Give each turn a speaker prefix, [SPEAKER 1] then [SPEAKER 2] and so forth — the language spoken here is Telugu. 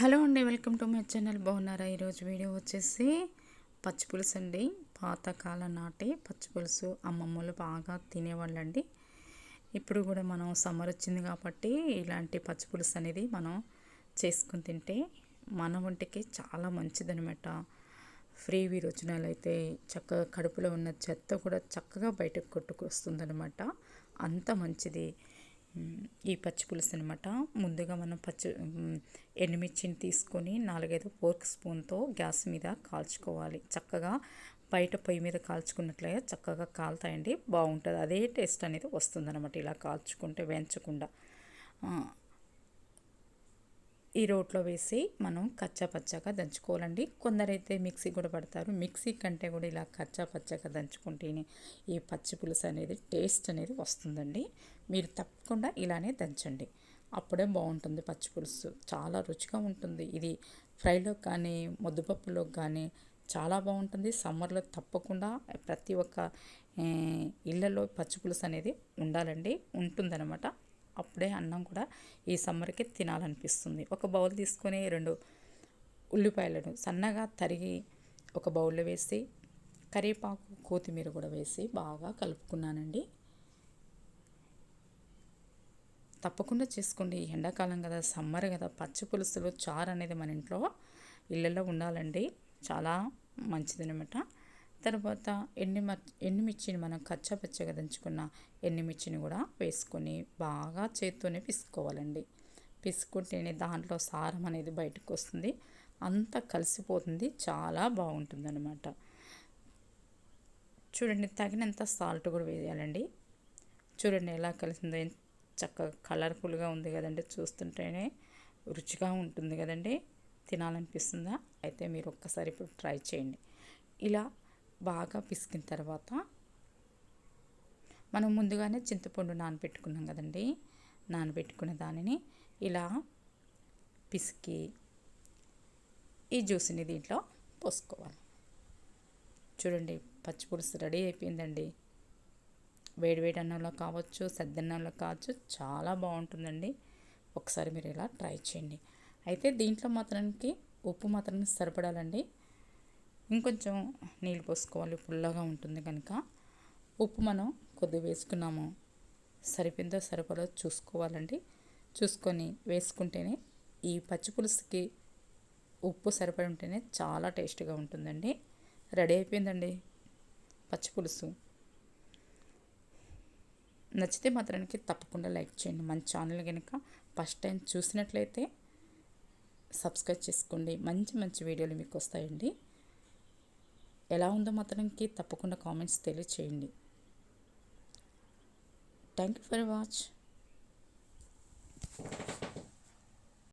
[SPEAKER 1] హలో అండి వెల్కమ్ టు మై ఛానల్. బాగున్నారా? ఈరోజు వీడియో వచ్చేసి పచ్చిపులుసు అండి. పాతకాలం నాటి పచ్చిపులుసు అమ్మమ్మలు బాగా తినేవాళ్ళండి. ఇప్పుడు కూడా మనం సమ్మర్ వచ్చింది కాబట్టి ఇలాంటి పచ్చిపులుసు అనేది మనం చేసుకుని తింటే మన వంటికి చాలా మంచిదనమాట ఫ్రీ విరోచనాలు అయితే చక్కగా కడుపులో ఉన్న చెత్త కూడా చక్కగా బయటకు కొట్టుకొస్తుందనమాట అంత మంచిది. ఈ పచ్చి పులుసు అనమాట ముందుగా మనం పచ్చి ఎండుమిర్చిని తీసుకొని నాలుగైదు ఫోర్క్ స్పూన్తో గ్యాస్ మీద కాల్చుకోవాలి. చక్కగా బయట పొయ్యి మీద కాల్చుకున్నట్లే చక్కగా కాలుతాయండి బాగుంటుంది. అదే టేస్ట్ అనేది వస్తుందన్నమాట ఇలా కాల్చుకుంటే వేయించకుండా. ఈ రోట్లో వేసి మనం కచ్చా పచ్చగా దంచుకోవాలండి. కొందరైతే మిక్సీ కూడా పడతారు. మిక్సీ కంటే కూడా ఇలా కచ్చా పచ్చగా దంచుకుంటేనే ఈ పచ్చి పులుసు అనేది టేస్ట్ అనేది వస్తుందండి. మీరు తప్పకుండా ఇలానే దంచండి. అప్పుడే బాగుంటుంది పచ్చి పులుసు. చాలా రుచిగా ఉంటుంది. ఇది ఫ్రైలో కానీ ముద్దపప్పులో కానీ చాలా బాగుంటుంది. సమ్మర్లో తప్పకుండా ప్రతి ఒక్క ఇళ్ళలో పచ్చి పులుసు అనేది ఉండాలండి. ఉంటుందన్నమాట. అప్పుడే అన్నం కూడా ఈ సమ్మర్కి తినాలనిపిస్తుంది. ఒక బౌల్ తీసుకొని రెండు ఉల్లిపాయలను సన్నగా తరిగి ఒక బౌల్లో వేసి కరివేపాకు కొత్తిమీర కూడా వేసి బాగా కలుపుకున్నానండి. తప్పకుండా చేసుకోండి. ఎండాకాలం కదా సమ్మర్ కదా పచ్చి పులుసులు చారు అనేది మన ఇంట్లో ఇళ్ళల్లో ఉండాలండి. చాలా మంచిదనమాట తర్వాత ఎండి ఎండుమిర్చిని మనం కచ్చపచ్చగా దంచుకున్న ఎండుమిర్చిని కూడా వేసుకొని బాగా చేత్తోనే పిసుకోవాలండి. పిసుకుంటేనే దాంట్లో సారం అనేది బయటకు వస్తుంది. అంతా కలిసిపోతుంది. చాలా బాగుంటుంది అనమాట చూడండి తగినంత సాల్ట్ కూడా వేయాలండి. చూడండి ఎలా కలిసిందో. చక్కగా కలర్ఫుల్గా ఉంది కదండి. చూస్తుంటేనే రుచిగా ఉంటుంది కదండి. తినాలనిపిస్తుందా? అయితే మీరు ఒక్కసారి ఇప్పుడు ట్రై చేయండి. ఇలా బాగా పిసికిన తర్వాత మనం ముందుగానే చింతపండు నానబెట్టుకున్నాం కదండి. నానబెట్టుకున్న దానిని ఇలా పిసికి ఈ జ్యూస్ని దీంట్లో పోసుకోవాలి. చూడండి పచ్చి పులుసు రెడీ అయిపోయిందండి. వేడివేడి అన్నంలో కావచ్చు సద్దన్నంలో కావచ్చు చాలా బాగుంటుందండి. ఒకసారి మీరు ఇలా ట్రై చేయండి. అయితే దీంట్లో మాత్రానికి ఉప్పు మాత్రం సరిపడాలండి. ఇంకొంచెం నీళ్ళు పోసుకోవాలి పుల్లగా ఉంటుంది కనుక. ఉప్పు మనం కొద్దిగా వేసుకున్నాము. సరిపోయిందో సరిపడో చూసుకోవాలండి. చూసుకొని వేసుకుంటేనే ఈ పచ్చి పులుసుకి ఉప్పు సరిపడి ఉంటేనే చాలా టేస్ట్గా ఉంటుందండి. రెడీ అయిపోయిందండి పచ్చి పులుసు. నచ్చితే మాత్రానికి తప్పకుండా లైక్ చేయండి. మన ఛానల్ కనుక ఫస్ట్ టైం చూసినట్లయితే సబ్స్క్రైబ్ చేసుకోండి. మంచి మంచి వీడియోలు మీకు వస్తాయండి. ఎలా ఉందో మాత్రంకి తప్పకుండా కామెంట్స్ తెలియచేయండి. Thank you for watch